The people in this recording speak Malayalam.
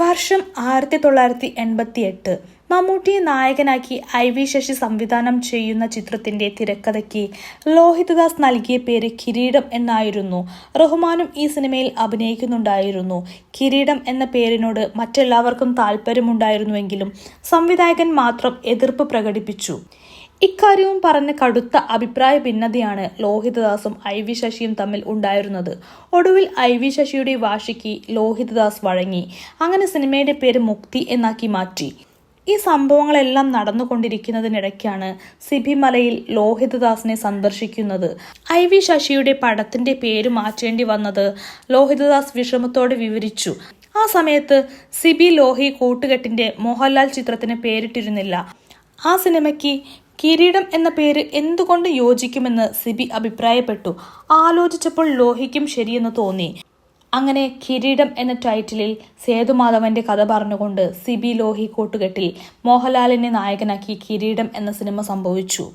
വർഷം ആയിരത്തി തൊള്ളായിരത്തി എൺപത്തി എട്ട് മമ്മൂട്ടിയെ നായകനാക്കി ഐ വി ശശി സംവിധാനം ചെയ്യുന്ന ചിത്രത്തിന്റെ തിരക്കഥയ്ക്ക് ലോഹിതദാസ് നൽകിയ പേര് കിരീടം എന്നായിരുന്നു. റഹ്മാനും ഈ സിനിമയിൽ അഭിനയിക്കുന്നുണ്ടായിരുന്നു. കിരീടം എന്ന പേരിനോട് മറ്റെല്ലാവർക്കും താല്പര്യമുണ്ടായിരുന്നുവെങ്കിലും സംവിധായകൻ മാത്രം എതിർപ്പ് പ്രകടിപ്പിച്ചു. ഇക്കാര്യവും പറഞ്ഞ് കടുത്ത അഭിപ്രായ ഭിന്നതയാണ് ലോഹിതദാസും ഐ വി ശശിയും തമ്മിൽ ഉണ്ടായിരുന്നത്. ഒടുവിൽ ഐ വി ശശിയുടെ വാശിക്ക് ലോഹിതദാസ് വഴങ്ങി. അങ്ങനെ സിനിമയുടെ പേര് മുക്തി എന്നാക്കി മാറ്റി. ഈ സംഭവങ്ങളെല്ലാം നടന്നുകൊണ്ടിരിക്കുന്നതിനിടയ്ക്കാണ് സിബിമലയിൽ ലോഹിതദാസിനെ സന്ദർശിക്കുന്നത്. ഐ വി ശശിയുടെ പടത്തിന്റെ പേര് മാറ്റേണ്ടി വന്നത് ലോഹിതദാസ് വിഷമത്തോടെ വിവരിച്ചു. ആ സമയത്ത് സിബി ലോഹി കൂട്ടുകെട്ടിന്റെ മോഹൻലാൽ ചിത്രത്തിന് പേരിട്ടിരുന്നില്ല. ആ സിനിമയ്ക്ക് കിരീടം എന്ന പേര് എന്തുകൊണ്ട് യോജിക്കുമെന്ന് സിബി അഭിപ്രായപ്പെട്ടു. ആലോചിച്ചപ്പോൾ ലോഹിക്കും ശരിയെന്ന് തോന്നി. അങ്ങനെ കിരീടം എന്ന ടൈറ്റിലിൽ സേതുമാധവന്റെ കഥ പറഞ്ഞുകൊണ്ട് സിബി ലോഹി കൂട്ടുകെട്ടിൽ മോഹൻലാലിനെ നായകനാക്കി കിരീടം എന്ന സിനിമ സംഭവിച്ചു.